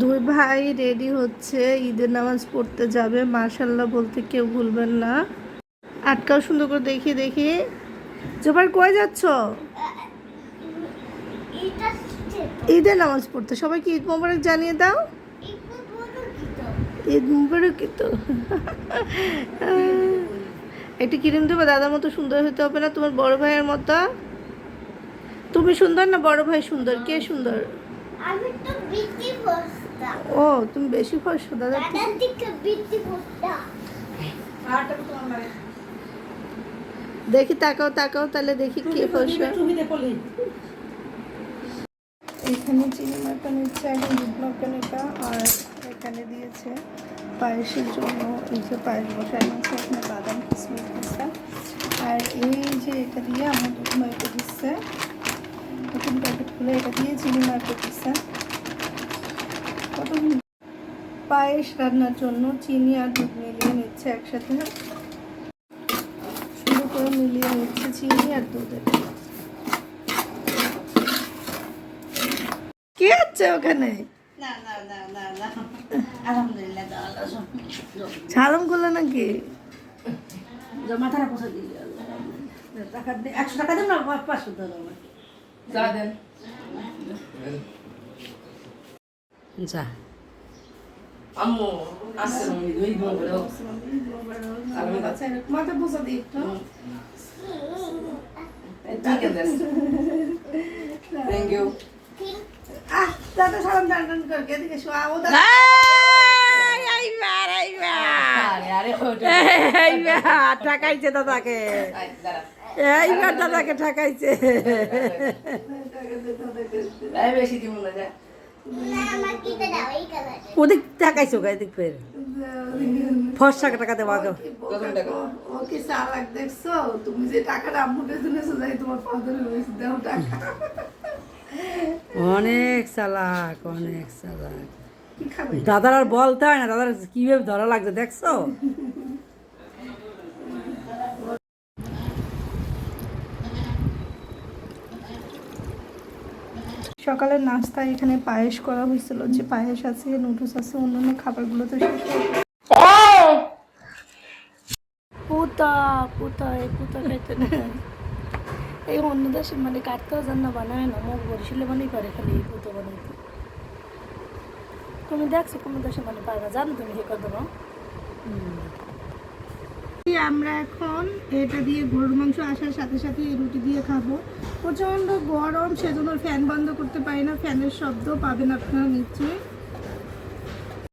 দুই ভাই রেডি হচ্ছে, ঈদের নামাজ পড়তে যাবে। মার্শাল্লাহ বলতে কেউ ভুলবেন না। আটকাও সুন্দর করে দেখি দেখি জোবার কয়ে যাচ্ছ? ঈদের নামাজ পড়তে। সবাইকে ঈদ মোবারক জানিয়ে দাও। ঈদ মুবারক তো? একটু ক্রিম দেবো, দাদার মতো সুন্দর হতে হবে না? তোমার বড় ভাইয়ের মতো? তুমি সুন্দর না বড় ভাই সুন্দর? কে সুন্দর? আমি তো বসতাম ও তুমি বেশি ফর্সো দাদা দাদার দিকে বসতাম দেখি তাকাও তাকাও তাহলে দেখি কে ফর্সা এখানে চিনি মাখা নিচ্ছে এখন দুধ মাখা নিটা আর এখানে দিয়েছে পায়েসের জন্য এই যে পায়েস বসানো আছে এখানে বাদাম কিশমিশ দিচ্ছে। আর এই যে এটা দিয়ে আমার দুধ মাখা দিচ্ছে নতুন প্যাকেট খুলে এটা দিয়ে চিনি মাখা দিচ্ছে কত পায়েস রান্নার জন্য চিনি আর দুধ মিলিয়ে নিচ্ছে একসাথে। সুন্দর করে মিলিয়ে নিচ্ছে চিনি আর দুধের কি হচ্ছে ওখানে? করল নাকি? পোষা দিয়ে একশো টাকা পাঁচশো দেবো। আমাকে যা। দেন। যা আম্মু আসসালামু আলাইকুম মাথা পোষা দিই একটু ঠিক আছে থ্যাংক ইউ আহ দাদা সালাম টান টান করে এদিকে শোয়া ও দাদা। এইবার ঠাকাইছে দাদাকে। এইবার দাদাকে ঠাকাইছে। ওদিক ঠাকাইছো গা এদিক ফের। ফর্সা টাকা দেওয়া গো কত টাকা? ও কি চালাক দেখছ? তুমি যে টাকাটা আম্মুর কাছে যাই তোমার ফাদার দাও টাকা। অনেক চালাক অনেক চালাক। দাদার আর বলতে হয় না? দাদার কীভাবে ধরা লাগছে দেখছ? সকালের নাস্তা এখানে পায়েস করা হয়েছিল যে পায়েস আছে নুডলস আছে অন্যান্য খাবারগুলো তো শেষ পুতা পুতা এই পুতা খাইতে না এই অন্য দেশে মানে কাটতেও জান না বানায় না মুখ বরিশালে বানাই পারে খালি এই পুতো বানাইতে। তুমি দেখছ কোনো দেশে মানে না জানো তুমি হে করতে আমরা এখন এটা দিয়ে গরুর মাংস আসার সাথে সাথে এই রুটি দিয়ে খাব। প্রচণ্ড গরম, সেজন্য ফ্যান বন্ধ করতে পারি না। ফ্যানের শব্দ পাবেন আপনারা নিশ্চয়ই।